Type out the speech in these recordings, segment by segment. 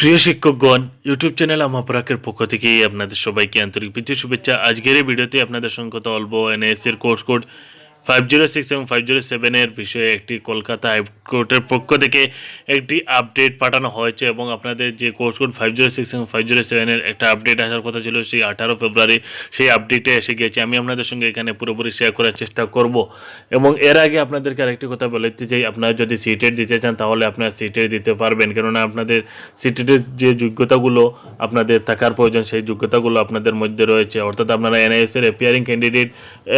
প্রিয় শিক্ষকগণ YouTube channel আমাপরাকের পক্ষ থেকেই আপনাদের সবাইকে আন্তরিক প্রীতি শুভেচ্ছা। আজকের এই ভিডিওতে আপনাদের সঙ্গে কথা বলব এনএস এর course code five zero six এবং ফাইভ জিরো সেভেনের বিষয়ে একটি কলকাতা হাইকোর্টের পক্ষ থেকে একটি আপডেট পাঠানো হয়েছে এবং আপনাদের যে course code five zero six এবং ফাইভ জিরো সেভেনের একটা আপডেট আসার কথা ছিল, সেই আঠারো ফেব্রুয়ারি সেই আপডেটে এসে গিয়েছে। আমি আপনাদের সঙ্গে এখানে পুরোপুরি শেয়ার করার চেষ্টা করব। এবং এর আগে আপনাদেরকে আরেকটি কথা বলে দিতে চাই, আপনারা যদি সিটের দিতে চান, তাহলে আপনারা সিটের দিতে পারবেন। কেননা আপনাদের সিটের যে যোগ্যতাগুলো আপনাদের থাকার প্রয়োজন, সেই যোগ্যতাগুলো আপনাদের মধ্যে রয়েছে। অর্থাৎ আপনারা এনআইএস এর অ্যাপিয়ারিং ক্যান্ডিডেট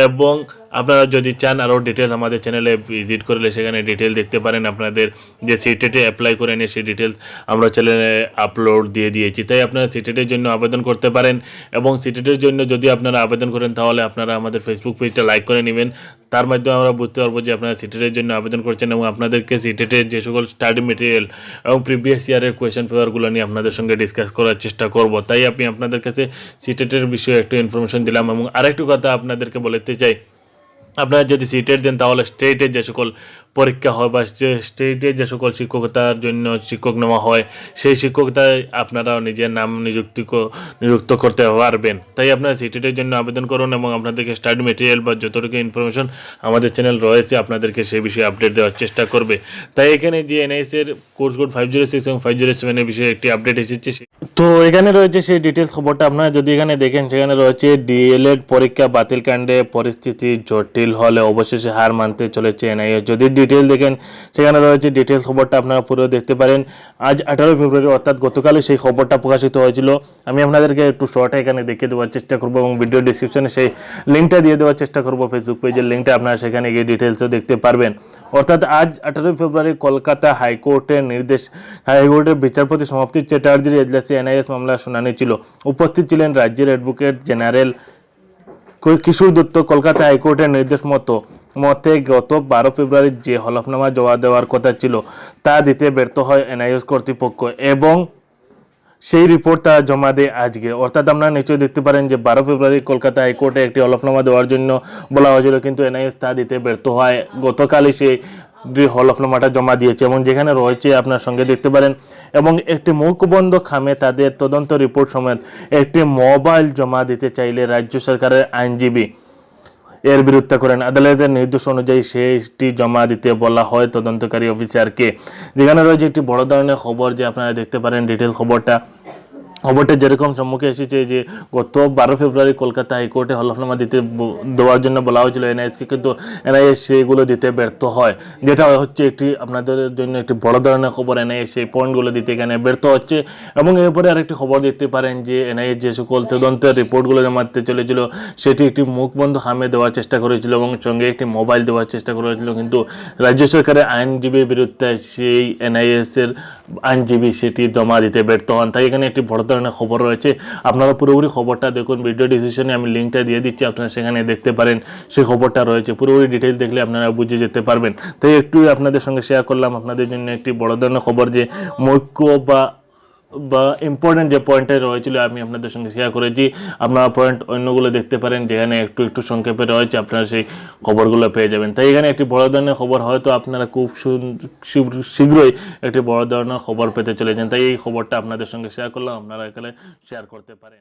এবং আপনারা যদি চান আরও ডিটেল আমাদের চ্যানেলে ভিজিট করলে, সেখানে ডিটেল দেখতে পারেন আপনাদের যে সিটেটে অ্যাপ্লাই করে নিয়ে সেই ডিটেলস আমরা চ্যানেলে আপলোড দিয়ে দিয়েছি। তাই আপনারা সিটেটের জন্য আবেদন করতে পারেন এবং সিটেটের জন্য যদি আপনারা আবেদন করেন, তাহলে আপনারা আমাদের ফেসবুক পেজটা লাইক করে নেবেন। তার মাধ্যমে আমরা বুঝতে পারব যে আপনারা সিটেটের জন্য আবেদন করছেন এবং আপনাদেরকে সিটেটের যে সকল স্টাডি মেটেরিয়াল এবং প্রিভিয়াস ইয়ারের কোয়েশ্চেন পেপারগুলো নিয়ে আপনাদের সঙ্গে ডিসকাস করার চেষ্টা করব। তাই আমি আপনাদের কাছে সিটেটের বিষয়ে একটু ইনফরমেশন দিলাম এবং আরেকটু কথা আপনাদেরকে বলতে চাই। আপনারা যদি সিটেট দেন, তাহলে স্টেটের যে সকল পরীক্ষা হয় বা স্টেটের যে সকল শিক্ষকতার জন্য শিক্ষক নেওয়া হয়, সেই শিক্ষকতায় আপনারাও নিজের নাম নিযুক্তি নিযুক্ত করতে পারবেন। তাই আপনারা সিটেটের জন্য আবেদন করুন এবং আপনাদেরকে স্টাডি মেটেরিয়াল বা যতটুকু ইনফরমেশন আমাদের চ্যানেল রয়েছে, আপনাদেরকে সেই বিষয়ে আপডেট দেওয়ার চেষ্টা করবে। তাই এখানে যে এনআইএস এর course code five zero six এবং ফাইভ জিরো সেভেনের বিষয়ে একটি আপডেট এসেছে তো এখানে রয়েছে সেই ডিটেলস খবরটা, আপনারা যদি এখানে দেখেন, সেখানে রয়েছে ডিএলএড পরীক্ষা বাতিল কাণ্ডে পরিস্থিতি জটিল। হলে অবশেষে হার মানতে চলেছে এনআইএস যদি ডিটেল দেখেন, সেখানে রয়েছে ডিটেলস খবরটা আপনারা পুরো দেখতে পারেন। আজ আঠারো ফেব্রুয়ারি, অর্থাৎ গতকালই সেই খবরটা প্রকাশিত হয়েছিল। আমি আপনাদেরকে একটু শর্টে এখানে দেখিয়ে দেওয়ার চেষ্টা করব এবং ভিডিও ডিসক্রিপশনে সেই লিঙ্কটা দিয়ে দেওয়ার চেষ্টা করব ফেসবুক পেজের লিঙ্কটা আপনারা সেখানে গিয়ে ডিটেলসও দেখতে পারবেন। অর্থাৎ আজ আঠারোই ফেব্রুয়ারি, কলকাতা হাইকোর্টের নির্দেশ, হাইকোর্টের বিচারপতি সমাপ্তি চ্যাটার্জির এজলাসে এনআইএস মামলার শুনানি ছিল। উপস্থিত ছিলেন রাজ্যের অ্যাডভোকেট জেনারেল কিশোর দত্ত কলকাতা হাইকোর্টের নির্দেশ মতো মতে গত বারো ফেব্রুয়ারি যে হলফনামা জমা দেওয়ার কথা ছিল, তা দিতে ব্যর্থ হয় এনআইএস কর্তৃপক্ষ এবং সেই রিপোর্ট তারা জমা দেয় আজকে। অর্থাৎ আপনারা নিশ্চয়ই দেখতে পারেন যে বারো ফেব্রুয়ারি কলকাতা হাইকোর্টে একটি হলফনামা দেওয়ার জন্য বলা হয়েছিল, কিন্তু এনআইএস তা দিতে ব্যর্থ হয়। গতকালই সেই যে হলফনামাটা জমা দিয়েছে এবং যেখানে রয়েছে আপনার সঙ্গে দেখতে পারেন। এবং একটি মুখবন্ধ খামে তাদের তদন্ত রিপোর্ট সমেত একটি মোবাইল জমা দিতে চাইলে রাজ্য সরকারের আইনজীবী এর বিরুদ্ধে করেন। আদালতের নির্দেশ অনুযায়ী সেটি জমা দিতে বলা হয় তদন্তকারী অফিসারকে। যেখানে রয়েছে একটি বড় ধরনের খবর যে আপনারা দেখতে পারেন ডিটেল খবরটা। খবরটা যেরকম সম্মুখে এসেছে যে গত বারো ফেব্রুয়ারি কলকাতা হাইকোর্টে হলফনামা দিতে দেওয়ার জন্য বলা হয়েছিল এনআইএসকে, কিন্তু এনআইএস সেগুলো দিতে ব্যর্থ হয়। যেটা হচ্ছে একটি আপনাদের জন্য একটি বড় ধরনের খবর, এনআইএস সেই পয়েন্টগুলো দিতে এখানে ব্যর্থ হচ্ছে। এবং এরপরে আরেকটি খবর দেখতে পারেন যে এনআইএস যে সকল তদন্তের রিপোর্টগুলো জমা দিতে চলেছিল, সেটি একটি মুখবন্ধ হামে দেওয়ার চেষ্টা করেছিল এবং সঙ্গে একটি মোবাইল দেওয়ার চেষ্টা করেছিল। কিন্তু রাজ্য সরকারের আইনজীবীর বিরুদ্ধে সেই এনআইএস এর আইনজীবী সেটি জমা দিতে ব্যর্থ হন। তাই এখানে একটি বড় ধরনের খবর রয়েছে। আপনারা পুরোপুরি খবরটা দেখুন, ভিডিও ডিসিশনে আমি লিঙ্কটা দিয়ে দিচ্ছি, আপনারা সেখানে দেখতে পারেন, সেই খবরটা রয়েছে। পুরোপুরি ডিটেলস দেখলে আপনারা বুঝে যেতে পারবেন। তাই একটু আপনাদের সঙ্গে শেয়ার করলাম। আপনাদের জন্য একটি বড় ধরনের খবর যে মৈক্য বা বা ইম্পর্টেন্ট যে পয়েন্টটা রয়েছিল, আমি আপনাদের সঙ্গে শেয়ার করেছি। আপনারা পয়েন্ট অন্যগুলো দেখতে পারেন, যেখানে একটু একটু সংক্ষেপে রয়েছে, আপনারা সেই খবরগুলো পেয়ে যাবেন। তাই এখানে একটি বড় ধরনের খবর, হয়তো আপনারা খুব শীঘ্রই একটি বড় ধরনের খবর পেতে চলেছেন। তাই এই খবরটা আপনাদের সঙ্গে শেয়ার করলাম, আপনারা এখানে শেয়ার করতে পারেন।